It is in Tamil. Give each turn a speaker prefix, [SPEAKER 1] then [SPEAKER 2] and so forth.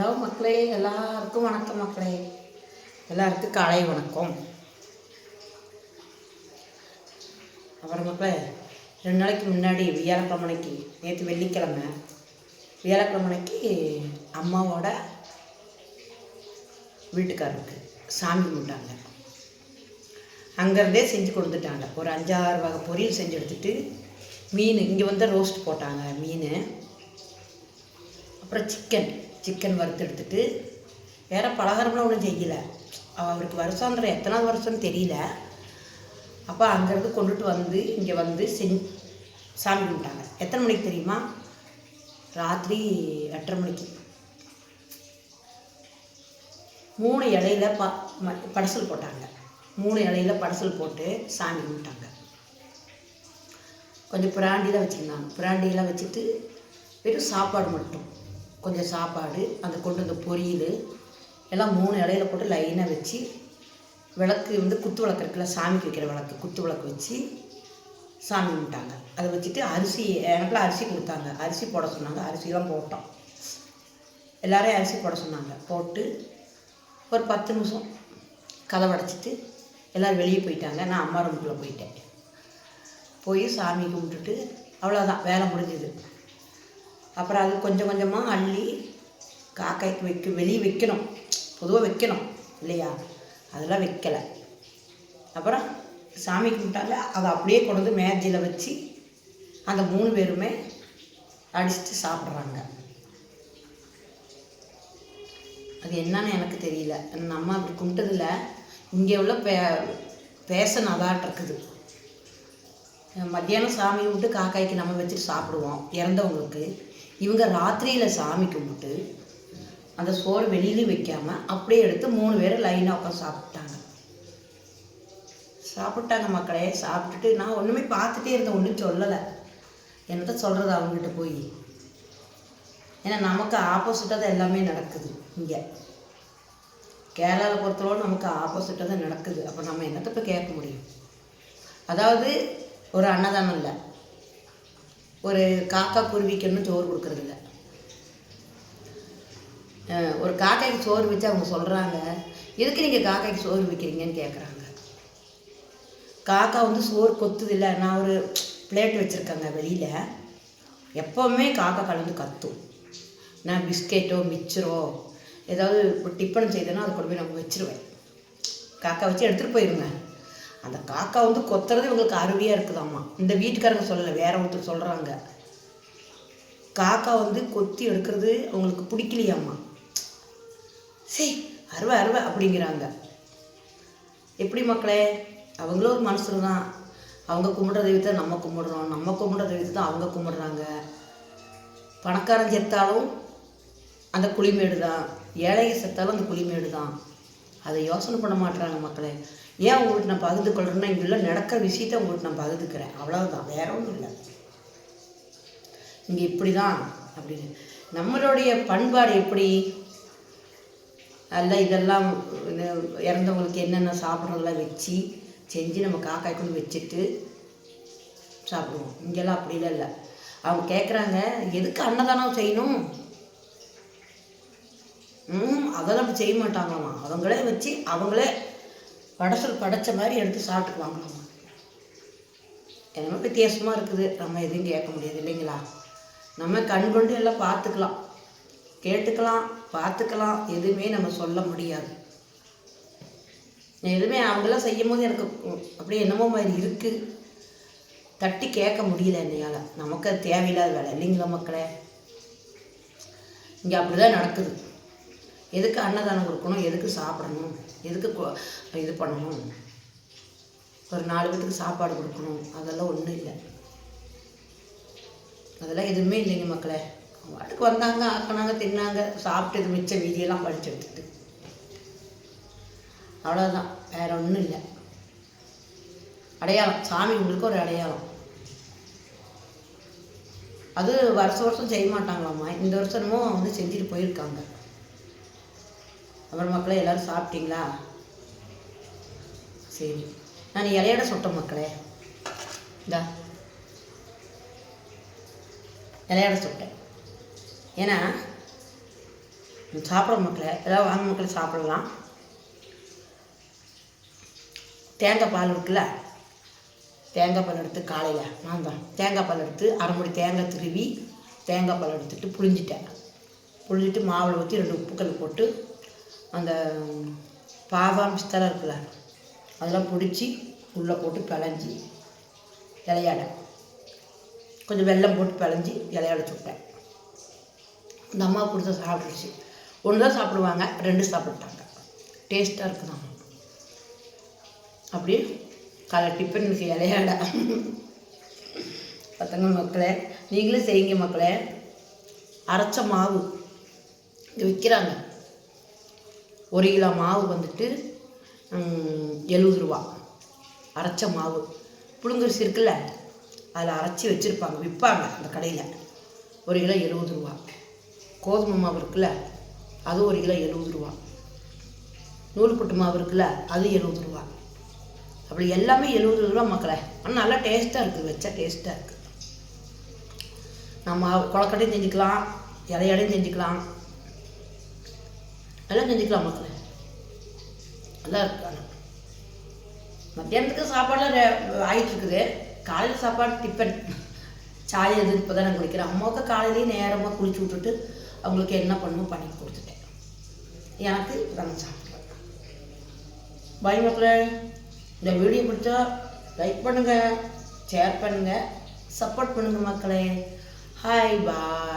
[SPEAKER 1] ஹலோ மக்களே எல்லாருக்கும் வணக்கம் மக்களே. எல்லாருக்கும் காலை வணக்கம். அப்புறம் மக்களே ரெண்டு நாளைக்கு முன்னாடி வியாழக்கிழமைக்கு நேற்று வெள்ளிக்கிழமை வியாழக்கிழமைக்கு அம்மாவோட வீட்டுக்காரருக்கு சாமி கும்பிட்டாங்க. அங்கேருந்தே செஞ்சு கொடுத்துட்டாங்க. ஒரு அஞ்சாறு வகை பொரியல் செஞ்சு எடுத்துட்டு மீன் இங்கே வந்து ரோஸ்ட் போட்டாங்க மீன். அப்புறம் சிக்கன் சிக்கன் வறுத்து எடுத்துட்டு வேறு பலகாரம்லாம் ஒன்றும் செய்யலை. அவருக்கு வருஷம்ன்ற எத்தனாவது வருஷம்னு தெரியல. அப்போ அங்கேருந்து கொண்டுட்டு வந்து இங்கே வந்து செஞ் சாமி கும்பிட்டாங்க. எத்தனை மணிக்கு தெரியுமா? ராத்திரி எட்டரை மணிக்கு. மூணு இலையில ப ம- படசல் போட்டாங்க. மூணு இலையில படசல் போட்டு சாமி கும்பிட்டாங்க. கொஞ்சம் பிராண்டிலாம் வச்சுருந்தாங்க பிராண்டிலாம் வச்சுட்டு வெறும் சாப்பாடு மட்டும். கொஞ்சம் சாப்பாடு அந்த கொண்டு வந்த பொரியல் எல்லாம் மூணு இலையில போட்டு லைனாக வச்சு விளக்கு வந்து குத்து விளக்கு இருக்குல்ல சாமிக்கு வைக்கிற விளக்கு குத்து விளக்கு வச்சு சாமி கும்பிட்டாங்க. அதை வச்சுட்டு அரிசி எனக்குலாம் அரிசி கொடுத்தாங்க. அரிசி போட சொன்னாங்க. அரிசிலாம் போட்டோம். எல்லாரையும் அரிசி போட சொன்னாங்க. போட்டு ஒரு பத்து நிமிஷம் கதவை அடைச்சிட்டு எல்லோரும் வெளியே போயிட்டாங்க. நான் அம்மா ரூமுக்குள்ளே போயிட்டேன். போய் சாமி கும்பிட்டுட்டு அவ்வளோதான் வேலை முடிஞ்சுது. அப்புறம் அது கொஞ்சம் கொஞ்சமாக அள்ளி காக்காய்க்கு வைக்க வெளியே வைக்கணும். பொதுவாக வைக்கணும் இல்லையா? அதெல்லாம் வைக்கலை. அப்புறம் சாமி கும்பிட்டாங்க. அதை அப்படியே கொண்டு வந்து மேஜையில் வச்சு அந்த மூணு பேருமே அடிச்சுட்டு சாப்பிட்றாங்க. அது என்னன்னு எனக்கு தெரியல. நம்ம அப்படி கும்பிட்டதில்ல. இங்கே உள்ள பே பேசன் அதாட்டு இருக்குது. மத்தியானம் சாமி கும்பிட்டு காக்காய்க்கு நம்ம வச்சுட்டு சாப்பிடுவோம். இறந்தவங்களுக்கு. இவங்க ராத்திரியில் சாமி கும்பிட்டு அந்த சோறு வெளியிலையும் வைக்காமல் அப்படியே எடுத்து மூணு பேர் லைனாக உட்காந்து சாப்பிட்டாங்க. சாப்பிட்டாங்க மக்களே சாப்பிட்டுட்டு நான் ஒன்றுமே பார்த்துட்டே இருந்தேன் ஒன்றும் சொல்லலை. என்னத்த சொல்கிறது அவங்ககிட்ட போய்? ஏன்னா நமக்கு ஆப்போசிட்டாக தான் எல்லாமே நடக்குது இங்கே. கேரளாவில் பொறுத்தளவு நமக்கு ஆப்போசிட்டாக தான் நடக்குது. அப்போ நம்ம என்னத்தை போய் கேட்க முடியும்? அதாவது ஒரு அன்னதானம் இல்லை. ஒரு காக்கா குருவிக்குன்னு சோறு கொடுக்குறதில்ல. ஒரு காக்காய்க்கு சோறு வச்சு அவங்க சொல்கிறாங்க எதுக்கு நீங்கள் காக்காய்க்கு சோறு வைக்கிறீங்கன்னு கேட்குறாங்க காக்கா வந்து சோறு கொத்துது இல்லை நான் ஒரு பிளேட் வச்சுருக்கேங்க வெளியில். எப்போவுமே காக்கா கலந்து கத்தும். நான் பிஸ்கெட்டோ மிச்சரோ ஏதாவது இப்போ டிஃபன் செய்தேன்னா அதை கொண்டு போய் நம்ம வச்சிருவேன். காக்கா வச்சு எடுத்துகிட்டு போயிருங்க. அந்த காக்கா வந்து கொத்துறது இவங்களுக்கு அருவியாக இருக்குதாம்மா. இந்த வீட்டுக்காரங்க சொல்லலை வேற ஒருத்தர் சொல்கிறாங்க காக்கா வந்து கொத்தி எடுக்கிறது அவங்களுக்கு பிடிக்கலையாம்மா. சரி அருவை அருவை அப்படிங்கிறாங்க. எப்படி மக்களே? அவங்களும் ஒரு மனசு தான் அவங்க கும்பிட்ற தெய்வத்தை நம்ம கும்பிடுறோம். நம்ம கும்பிட்ற தெய்வத்தை தான் அவங்க கும்பிடுறாங்க. பணக்காரன் செத்தாலும் அந்த குழிமேடு தான் ஏழையை செத்தாலும் அந்த குழிமேடு தான் அதை யோசனை பண்ண மாட்டுறாங்க மக்களே. ஏன் உங்கள்கிட்ட நான் பகிர்ந்து கொள்கிறேன்னா இங்குள்ள நடக்கிற விஷயத்தை உங்கள்கிட்ட நான் பகிர்ந்துக்கிறேன். அவ்வளவுதான். வேற ஒன்றும் இல்லை. இங்கே இப்படி தான் அப்படின்னு. நம்மளுடைய பண்பாடு எப்படி? அல்ல இதெல்லாம் இறந்தவங்களுக்கு என்னென்ன சாப்பிட்றதெல்லாம் வச்சு செஞ்சு நம்ம காக்காய் கொண்டு வச்சுட்டு சாப்பிடுவோம். இங்கெல்லாம் அப்படிலாம் இல்லை. அவங்க கேட்குறாங்க எதுக்கு அன்னதானம் செய்யணும்? ம் அதெல்லாம் செய்ய மாட்டாங்களாம். அவங்களே வச்சு அவங்களே படசல் படைச்ச மாதிரி எடுத்து சாப்பிட்டுக்குவாங்களாமா என்னமோ வித்தியாசமாக இருக்குது. நம்ம எதுவும் கேட்க முடியாது இல்லைங்களா? நம்ம கண் கொண்டு எல்லாம் பார்த்துக்கலாம். கேட்டுக்கலாம் பார்த்துக்கலாம். எதுவுமே நம்ம சொல்ல முடியாது. எதுவுமே அவங்களாம் செய்யும் போது எனக்கு அப்படியே என்னமோ மாதிரி இருக்குது தட்டி கேட்க முடியல என்னையால். நமக்கு அது தேவையில்லாத வேலை இல்லைங்களா மக்களே? இங்கே அப்படி தான் நடக்குது. எதுக்கு அன்னதானம் கொடுக்கணும்? எதுக்கு சாப்பிடணும்? எதுக்கு இது பண்ணணும்? ஒரு நாலு பேத்துக்கு சாப்பாடு கொடுக்கணும். அதெல்லாம் ஒன்றும் இல்லை. அதெல்லாம் எதுவுமே இல்லைங்க மக்களே. வாட்டுக்கு பாட்டுக்கு வந்தாங்க ஆக்கினாங்க தின்னாங்க சாப்பிட்டு இது மிச்ச வீதியெல்லாம் படிச்சு எடுத்துட்டு அவ்வளோதான் வேற ஒன்றும் இல்லை. அடையாளம். சாமி உங்களுக்கு ஒரு அடையாளம். அது வருஷம் வருஷம் செய்ய மாட்டாங்களாம்மா. இந்த வருஷமும் வந்து செஞ்சுட்டு போயிருக்காங்க. அப்புறம் மக்களே எல்லாரும் சாப்பிட்டீங்களா? சரி. நான் இலையோட சுட்டேன் மக்களே. இந்தா. இலையோட சுட்டேன் ஏன்னா சாப்பிட மக்களே எல்லாம் வாங்க மக்களை சாப்பிடலாம். தேங்காய் பால் இருக்குல்ல? தேங்காய் பால் எடுத்து காலையில் நான் தான். தேங்காய் பால் எடுத்து அரை மணி தேங்காய் திருவி தேங்காய் பால் எடுத்துட்டு புழிஞ்சிட்டேன். புழிஞ்சிட்டு மாவில் ஊற்றி ரெண்டு உப்புக்கல் போட்டு அந்த பாதாம் பிஸ்தெல்லாம் இருக்குல்ல அதெல்லாம் பிடிச்சி உள்ளே போட்டு பிளஞ்சி இலையாட. கொஞ்சம் வெள்ளம் போட்டு பிளஞ்சி இலையாட சுட்டேன். இந்த அம்மா கொடுத்த சாப்பிட்டுருச்சு. ஒன்று தான் சாப்பிடுவாங்க ரெண்டு சாப்பிட்டாங்க. டேஸ்ட்டாக இருக்குதாங்க அப்படியே காலை டிஃபனுக்கு இலையாட. பத்தங்க மக்களே நீங்களும் செய்யுங்க மக்களே. அரைச்ச மாவு. இங்கே விற்கிறாங்க ஒரு கிலோ மாவு வந்துட்டு எழுபது ரூபா அரைச்ச மாவு. புழுங்கரிசி இருக்குல்ல அதில் அரைச்சி வச்சுருப்பாங்க விற்பாங்க அந்த கடையில். ஒரு கிலோ எழுபது ரூபா கோதுமை மாவு இருக்குல்ல அது ஒரு கிலோ எழுபது ரூபா நூல் புட்டு மாவு இருக்குல்ல அது எழுபது ரூபா அப்படி எல்லாமே எழுபது ரூபா மக்களே. ஆனால் நல்லா டேஸ்ட்டாக இருக்குது வச்சா டேஸ்ட்டாக இருக்குது. நம்ம கொழக்கட்டையும் செஞ்சுக்கலாம் இலையடையும் செஞ்சுக்கலாம். எல்லாம் செஞ்சுக்கலாம் மக்களே. நல்லா இருக்கு மத்தியானத்துக்கு சாப்பாடெலாம் ரெ- இருக்குது காலையில் சாப்பாடு டிஃபன் சாய் எது இப்போ தான் நான் குளிக்கிறேன் அம்மாவுக்கு காலையிலேயே நேரமாக குளிச்சு விட்டுட்டு அவங்களுக்கு என்ன பண்ணுமோ பண்ணி கொடுத்துட்டேன். எனக்கு நான் சாப்பிட்றேன் பாய் மக்களே. இந்த வீடியோ பிடிச்சா லைக் பண்ணுங்கள் ஷேர் பண்ணுங்கள் சப்போர்ட் பண்ணுங்கள் மக்களே. Hi bye